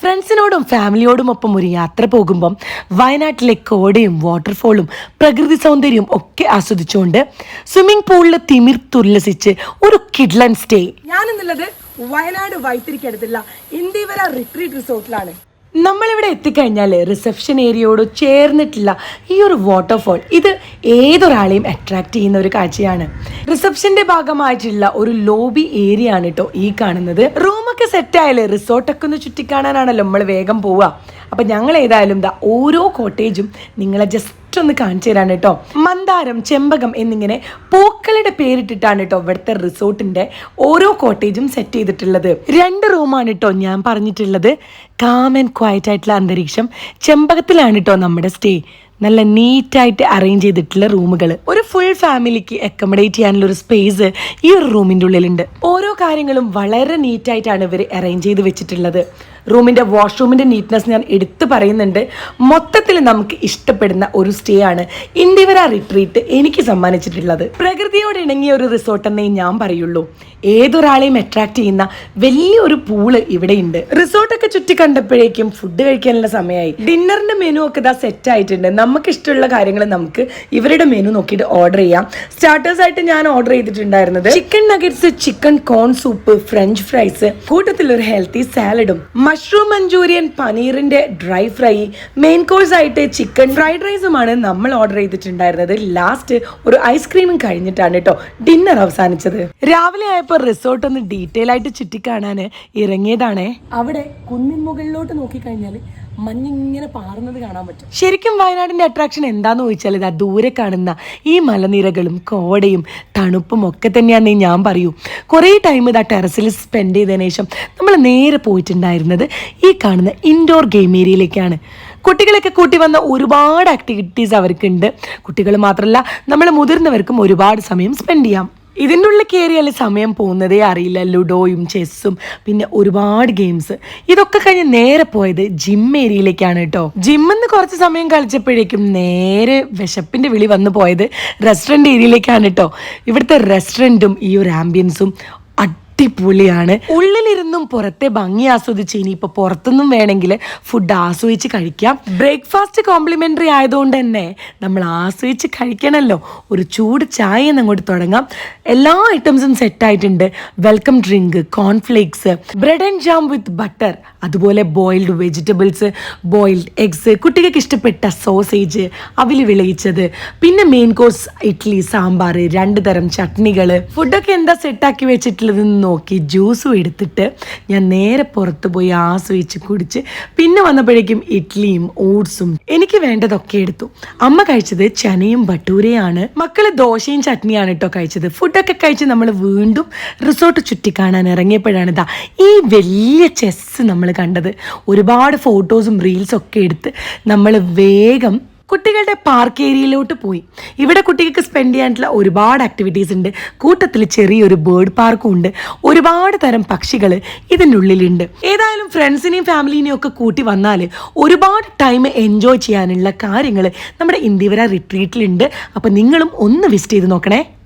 ഫ്രണ്ട്സിനോടും ഫാമിലിയോടും ഒപ്പം ഒരു യാത്ര പോകുമ്പം വയനാട്ടിലെ കോടയും വാട്ടർഫോളും പ്രകൃതി സൗന്ദര്യവും ഒക്കെ ആസ്വദിച്ചുകൊണ്ട് സ്വിമ്മിംഗ് പൂളിൽ തിമിർത്തുല്ലസിച്ച് ഒരു കിഡ്ലൻ സ്റ്റേ ഞാനെന്നുള്ളത് വയനാട് വൈത്തിരിക്കടുത്തുള്ള ഇന്ത്യവര റിട്രീറ്റ് റിസോർട്ടിലാണ് നമ്മളിവിടെ എത്തിക്കഴിഞ്ഞാൽ റിസപ്ഷൻ ഏരിയയോട് ചേർന്നിട്ടുള്ള ഈ ഒരു വാട്ടർഫോൾ ഇത് ഏതൊരാളെയും അട്രാക്ട് ചെയ്യുന്ന ഒരു കാഴ്ചയാണ്. റിസപ്ഷന്റെ ഭാഗമായിട്ടുള്ള ഒരു ലോബി ഏരിയ ആണ് കേട്ടോ ഈ കാണുന്നത്. റൂമൊക്കെ സെറ്റ് ആയാലേ റിസോർട്ടൊക്കെ ഒന്ന് ചുറ്റിക്കാണാനാണല്ലോ നമ്മൾ വേഗം പോവുക. അപ്പം ഞങ്ങൾ ഏതായാലും ദാ ഓരോ കോട്ടേജും നിങ്ങളെ ജസ്റ്റ് ഒന്ന് കാണിച്ചു തരാണ് കേട്ടോ. മന്ദാരം ചെമ്പകം എന്നിങ്ങനെ പൂക്കളുടെ പേരിട്ടിട്ടാണ് കേട്ടോ ഇവിടുത്തെ റിസോർട്ടിന്റെ ഓരോ കോട്ടേജും സെറ്റ് ചെയ്തിട്ടുള്ളത്. രണ്ട് റൂമാണ് കേട്ടോ ഞാൻ പറഞ്ഞിട്ടുള്ളത്. കാം ആൻഡ് ക്വയറ്റ് ആയിട്ടുള്ള അന്തരീക്ഷം ചെമ്പകത്തിലാണ് കേട്ടോ നമ്മുടെ സ്റ്റേ നല്ല നീറ്റായിട്ട് അറേഞ്ച് ചെയ്തിട്ടുള്ള റൂമുകൾ ഒരു ഫുൾ ഫാമിലിക്ക് അക്കോമഡേറ്റ് ചെയ്യാനുള്ള ഒരു സ്പേസ് ഈ ഒരു റൂമിന്റെ ഉള്ളിലുണ്ട്. ഓരോ കാര്യങ്ങളും വളരെ നീറ്റായിട്ടാണ് ഇവർ അറേഞ്ച് ചെയ്ത് വെച്ചിട്ടുള്ളത്. റൂമിന്റെ വാഷ്റൂമിന്റെ നീറ്റ്നെസ് ഞാൻ എടുത്തു പറയുന്നുണ്ട്. മൊത്തത്തിൽ നമുക്ക് ഇഷ്ടപ്പെടുന്ന ഒരു സ്റ്റേ ആണ് ഇന്ത്യവര റിട്രീറ്റ് എനിക്ക് സമ്മാനിച്ചിട്ടുള്ളത്. പ്രകൃതിയോട് ഇണങ്ങിയ ഒരു റിസോർട്ട് എന്നേ ഞാൻ പറയുള്ളൂ. ഏതൊരാളെയും അട്രാക്ട് ചെയ്യുന്ന വലിയൊരു പൂൾ ഇവിടെയുണ്ട്. റിസോർട്ടൊക്കെ ചുറ്റി കണ്ടപ്പോഴേക്കും ഫുഡ് കഴിക്കാനുള്ള സമയമായി. ഡിന്നറിന്റെ മെനു ഒക്കെ ഇതാ സെറ്റ് ആയിട്ടുണ്ട്. നമുക്ക് ഇഷ്ടമുള്ള കാര്യങ്ങൾ നമുക്ക് ഇവരുടെ മെനു നോക്കിയിട്ട് ഓർഡർ ചെയ്യാം. സ്റ്റാർട്ടേഴ്സ് ആയിട്ട് ഞാൻ ഓർഡർ ചെയ്തിട്ടുണ്ടായിരുന്നത് chicken nuggets chicken corn soup French fries കൂട്ടത്തിൽ ഒരു ഹെൽത്തി സാലഡും മഷ്റൂം മഞ്ചൂരിയൻ പനീറിന്റെ ഡ്രൈ ഫ്രൈ മെയിൻ കോഴ്സ് ആയിട്ട് ചിക്കൻ ഫ്രൈഡ് റൈസുമാണ് നമ്മൾ ഓർഡർ ചെയ്തിട്ടുണ്ടായിരുന്നത്. ലാസ്റ്റ് ഒരു ഐസ്ക്രീമും കഴിഞ്ഞിട്ടാണ് കേട്ടോ ഡിന്നർ അവസാനിച്ചത്. രാവിലെ ആയപ്പോൾ റിസോർട്ട് ഒന്ന് ഡീറ്റെയിൽ ആയിട്ട് ചുറ്റിക്കാണാൻ ഇറങ്ങിയതാണേ. അവിടെ കുന്നിൻ മുകളിലോട്ട് നോക്കിക്കഴിഞ്ഞാൽ മഞ്ഞിങ്ങനെ പാറുന്നത് കാണാൻ പറ്റും. ശരിക്കും വയനാടിന്റെ അട്രാക്ഷൻ എന്താന്ന് ചോദിച്ചാൽ ഇതാ ദൂരെ കാണുന്ന ഈ മലനിരകളും കോടയും തണുപ്പും ഒക്കെ തന്നെയാണെന്നേ ഞാൻ പറയൂ. കുറേ ടൈം ഇതാ ടെറസിൽ സ്പെൻഡ് ചെയ്തതിനു ശേഷം നമ്മൾ നേരെ പോയിട്ടുണ്ടായിരുന്നത് ഈ കാണുന്ന ഇൻഡോർ ഗെയിം ഏരിയയിലേക്കാണ് കുട്ടികളൊക്കെ കൂട്ടി വന്ന ഒരുപാട് ആക്ടിവിറ്റീസ് അവർക്കുണ്ട് കുട്ടികൾ മാത്രമല്ല നമ്മൾ മുതിർന്നവർക്കും ഒരുപാട് സമയം സ്പെൻഡ് ചെയ്യാം. ഇതിന്റെ ഉള്ളിൽ കയറിയാൽ സമയം പോകുന്നതേ അറിയില്ല. ലുഡോയും ചെസ്സും പിന്നെ ഒരുപാട് ഗെയിംസ്. ഇതൊക്കെ കഴിഞ്ഞ് നേരെ പോയത് ജിം ഏരിയയിലേക്കാണ് കേട്ടോ. ജിമ്മിന്ന് കുറച്ച് സമയം കളിച്ചപ്പോഴേക്കും നേരെ വിശപ്പിന്റെ വിളി വന്നു പോയത് റെസ്റ്റോറന്റ് ഏരിയയിലേക്കാണ് കേട്ടോ. ഇവിടുത്തെ റെസ്റ്റോറന്റും ഈ ഒരു ആംബിയൻസും അടിപൊളിയാണ്. ഉള്ളിലിരുന്നും പുറത്തെ ഭംഗി ആസ്വദിച്ച് ഇനിയിപ്പോൾ പുറത്തുനിന്നും വേണമെങ്കിൽ ഫുഡ് ആസ്വദിച്ച് കഴിക്കാം. ബ്രേക്ക്ഫാസ്റ്റ് കോംപ്ലിമെന്ററി ആയതുകൊണ്ട് തന്നെ നമ്മൾ ആസ്വദിച്ച് കഴിക്കണമല്ലോ ഒരു ചൂട് ചായ അങ്ങോട്ട് തുടങ്ങാം. എല്ലാ ഐറ്റംസും സെറ്റ് ആയിട്ടുണ്ട്. Welcome drink cornflakes bread and jam with butter അതുപോലെ ബോയിൽഡ് വെജിറ്റബിൾസ് ബോയിൽഡ് എഗ്സ് കുട്ടികൾക്ക് ഇഷ്ടപ്പെട്ട സോസേജ് അവിൽ വിളയിച്ചത്. പിന്നെ മെയിൻ കോഴ്സ് ഇഡ്ഡലി സാമ്പാർ രണ്ട് തരം ചട്നികൾ ഫുഡൊക്കെ എന്താ സെറ്റാക്കി വെച്ചിട്ടുള്ളതെന്ന് നോക്കി ജ്യൂസും എടുത്തിട്ട് ഞാൻ നേരെ പുറത്ത് പോയി ആസ്വദിച്ച് കുടിച്ച് പിന്നെ വന്നപ്പോഴേക്കും ഇഡ്ഡലിയും ഓട്സും എനിക്ക് വേണ്ടതൊക്കെ എടുത്തു. അമ്മ കഴിച്ചത് ചനയും ഭട്ടൂരയാണ് മക്കൾ ദോശയും ചട്നിയാണ് കേട്ടോ കഴിച്ചത്. ഫുഡൊക്കെ കഴിച്ച് നമ്മൾ വീണ്ടും റിസോർട്ട് ചുറ്റി കാണാൻ ഇറങ്ങിയപ്പോഴാണ് ഇതാ ഈ വലിയ ചെസ്സ് നമ്മൾ കണ്ടത്. ഒരുപാട് ഫോട്ടോസും റീൽസും ഒക്കെ എടുത്ത് നമ്മൾ വേഗം കുട്ടികളുടെ പാർക്ക് ഏരിയയിലോട്ട് പോയി. ഇവിടെ കുട്ടികൾക്ക് സ്പെൻഡ് ചെയ്യാനുള്ള ഒരുപാട് ആക്ടിവിറ്റീസ് ഉണ്ട്. കൂട്ടത്തിൽ ചെറിയൊരു ബേർഡ് പാർക്കും ഉണ്ട്. ഒരുപാട് തരം പക്ഷികൾ ഇതിന്റെ ഉള്ളിലുണ്ട് ഏതായാലും ഫ്രണ്ട്സിനെയും ഫാമിലിനെയും ഒക്കെ കൂട്ടി വന്നാൽ ഒരുപാട് ടൈം എൻജോയ് ചെയ്യാനുള്ള കാര്യങ്ങൾ നമ്മുടെ ഇന്ത്യവര റിട്രീറ്റിലുണ്ട് അപ്പം നിങ്ങളും ഒന്ന് വിസിറ്റ് ചെയ്ത് നോക്കണേ.